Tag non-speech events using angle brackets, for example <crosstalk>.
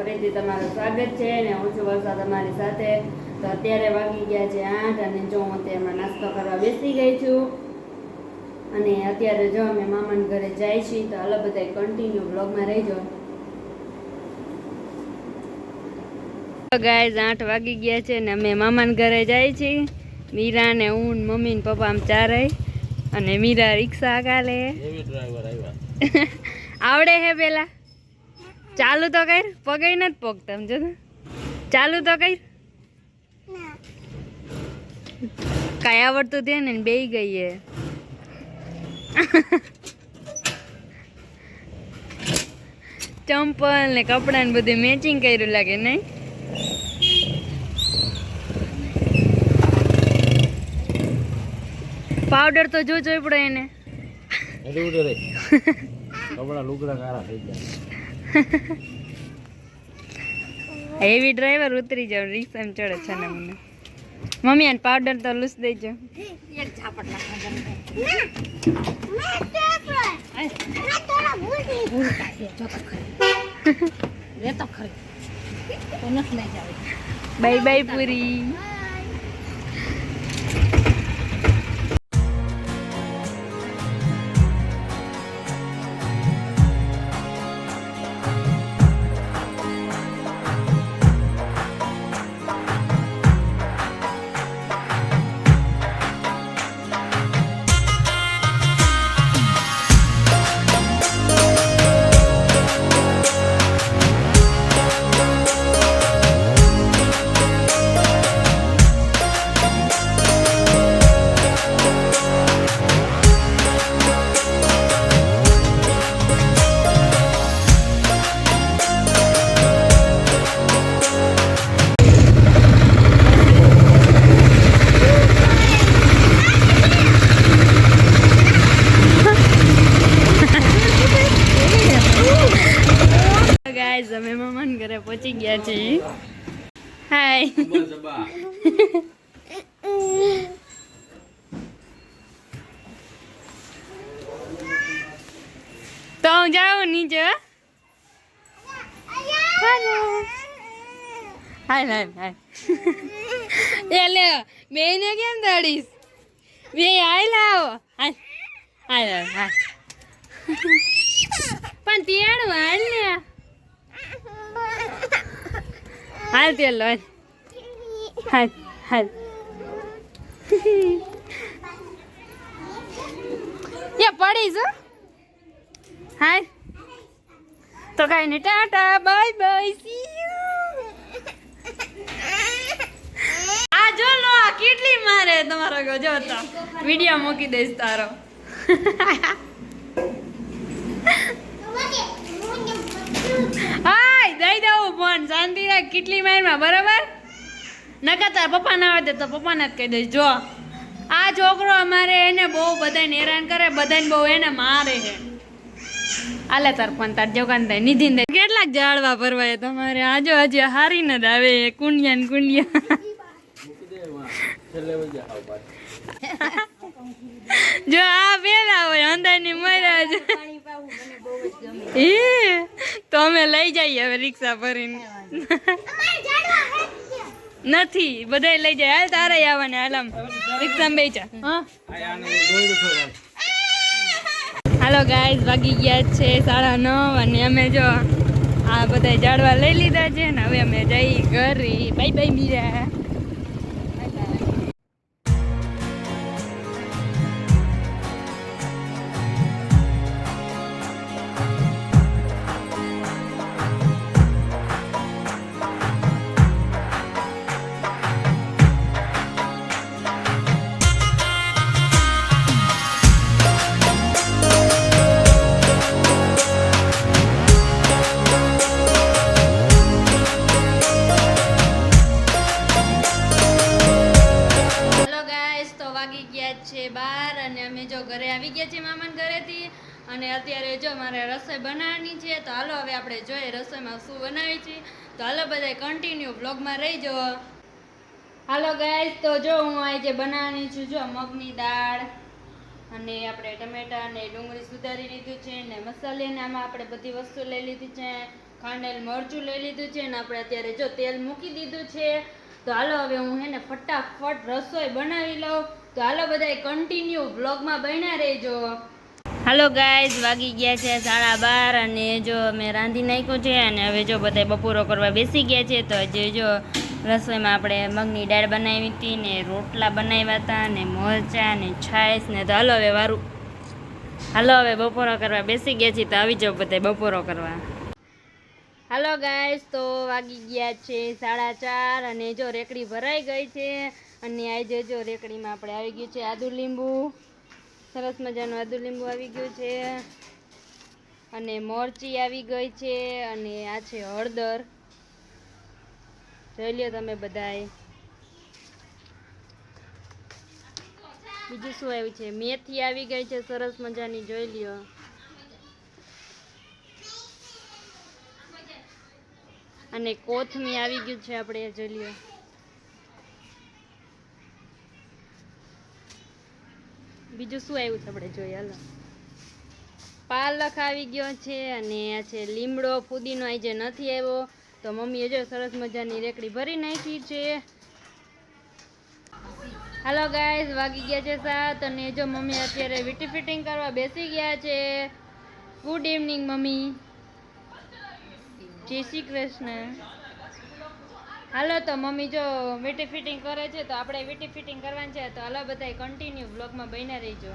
ફરીથી તમારું સ્વાગત છે અને હું છું વર્ષા તમારી સાથે. તો અત્યારે વાગી ગયા છે આઠ અને જો હું અત્યારમાં નાસ્તો કરવા બેસી ગઈ છું. અને અત્યારે જો અમે મામાને ઘરે જાય છીએ તો હાલો બધા કન્ટિન્યુ બ્લોગમાં રહેજો. ગાય આઠ વાગી ગયા છે ને અમે મામાને ઘરે જાય છીએ. મીરા ને હું મમ્મી ને પપ્પા આમ ચારેય. અને મીરા રિક્ષા કાલે. <laughs> આવડે હે પેલા? ચાલુ તો કઈ પગે નથી પોગતા સમજો તો ચાલુ તો કઈ કાંઈ આવડતું થયું ને બે ગઈ હે ચંપલ ને કપડા ને બધું મેચિંગ કર્યું લાગે નહીં? પાવડર તો જો જોઈ પડે એને. કપડા લુગડા કારા થઈ ગયા. હેવી ડ્રાઈવર ઉતરી જાવ રિક્ષામાં ચડે છે ને મને. મમ્મી આને પાવડર તો લૂસ દેજો. બાય બાય <laughs> પૂરી. અમે ઘરે પહોંચી ગયા છે. હાય <laughs> તો હું જાઉં નીચે. હાલો. હાલ હાય હાય. <laughs> એ બેને કેમ દડીશ? બે હાલ લાવ. હાય હાય હાલ <laughs> પણ તેડું હાલ ને. હાલ તે લો હાલ. હાલ એ પડીશ હો. હાલ. તો કઈ નહીં. Tata bye bye see you આ જો લો આ કેટલી મારે તમારો ગો જો તો. વિડિયો મૂકી દઈશ તારો. <laughs> હાય દઈ દઉં ફોન શાંતિ રાખ, કેટલી મારમાં બરાબર? નકા તાર પપ્પા ના આવે તો પપ્પાને જ કહી દઈશ, જો. આ છોકરો અમારે એને બહુ બધાને હેરાન કરે બધાને બહુ એને મારે છે. આલે તાર પણ તાર જોગાન થાય નિધિન થાય કેટલાક જાળવા ભરવાય તમારે? આજો હજી હારી ન જ આવે કુંડિયા ને કુંડિયા. જા <laughs> આ પેલા હોય અંદાની મર્યા જ એ <laughs> તો અમે લઈ જઈએ હવે રિક્ષા ભરીને. <laughs> નથી બધા લઈ જાય. હાલ તારે આવવાને, હાલ આમ. રિક્ષામાં બેચા. હાલો ગાઈઝ વાગી ગયા છે સાડા નવ અને અમે જો આ બધા ઝાડવા લઈ લીધા છે ને, હવે અમે જઈ ઘરે. Bye bye Meera. જો ઘરે આવી ગયા છે મામાને ઘરેથી, અને અત્યારે જો મારે રસોઈ બનાવવાની છે, તો હાલો હવે આપણે જોઈએ રસોઈમાં શું બનાવી છે. તો હાલો બધા કન્ટિન્યુ બ્લોગમાં રહી જો હાલો ગાઈસ તો જો હું આજે બનાવવાની છું, જો મગની દાળ, અને આપણે ટમેટા અને ડુંગળી સુધારી લીધું છે, ને મસાલેને આમાં આપણે બધી વસ્તુ લઈ લીધી છે, ખાંડેલ મરચું લઈ લીધું છે, ને આપણે અત્યારે જો તેલ મૂકી દીધું છે તો હાલો હવે હું હે ને ફટાફટ રસોઈ બનાવી લઉં. તો હાલો બધાય કન્ટિન્યુ બ્લોગમાં બન્યા રહેજો. હાલો ગાઈઝ વાગી ગયા છે સાડા બાર અને જો અમે રાંધી નાખ્યું છે અને હવે જો બધા બપોરો કરવા બેસી ગયા છે તો જે જો રસોઈમાં આપણે મગની દાળ બનાવી હતી ને રોટલા બનાવ્યા હતા ને મરચાં ને છાશ ને તો હાલો હવે વારું. હાલો હવે બપોરો કરવા બેસી ગયા છીએ તો આવી જાઓ બધા બપોરો કરવા. હાલો ગાઈસ તો વાગી ગયા છે સાડા ચાર અને જો રેકડી ભરાઈ ગઈ છે અને આજે જો રેકડીમાં આપણે આવી ગયું છે આદુ લીંબુ. સરસ મજાનું આદુ લીંબુ આવી ગયું છે. અને મોરચી આવી ગઈ છે અને આ છે હળદર. જોઈ લ્યો તમે બધાએ બીજું શું આવ્યું છે? મેથી આવી ગઈ છે. સરસ મજાની. જોઈ લ્યો. અને કોથમી આવી ગયું છે આપણે જોઈ બીજું શું આવ્યું છે આપણે જોઈએ, હાલો. પાલક આવી ગયો છે અને આ છે લીમડો. ફુદીનો આજે નથી આવ્યો, તો મમ્મીએ જો સરસ મજાની રેકડી ભરી નાખી છે. હાલો ગાઈઝ વાગી ગયા છે સાત અને જો મમ્મી અત્યારે વીટી ફિટિંગ કરવા બેસી ગયા છે. Good evening mummy. Jai Shri Krishna. હાલો તો મમ્મી જો વીટી ફિટિંગ કરે છે તો આપણે વીટી ફિટિંગ કરવાની છે તો હાલો બધાય કન્ટિન્યુ બ્લોગમાં બન્યા રહીજો.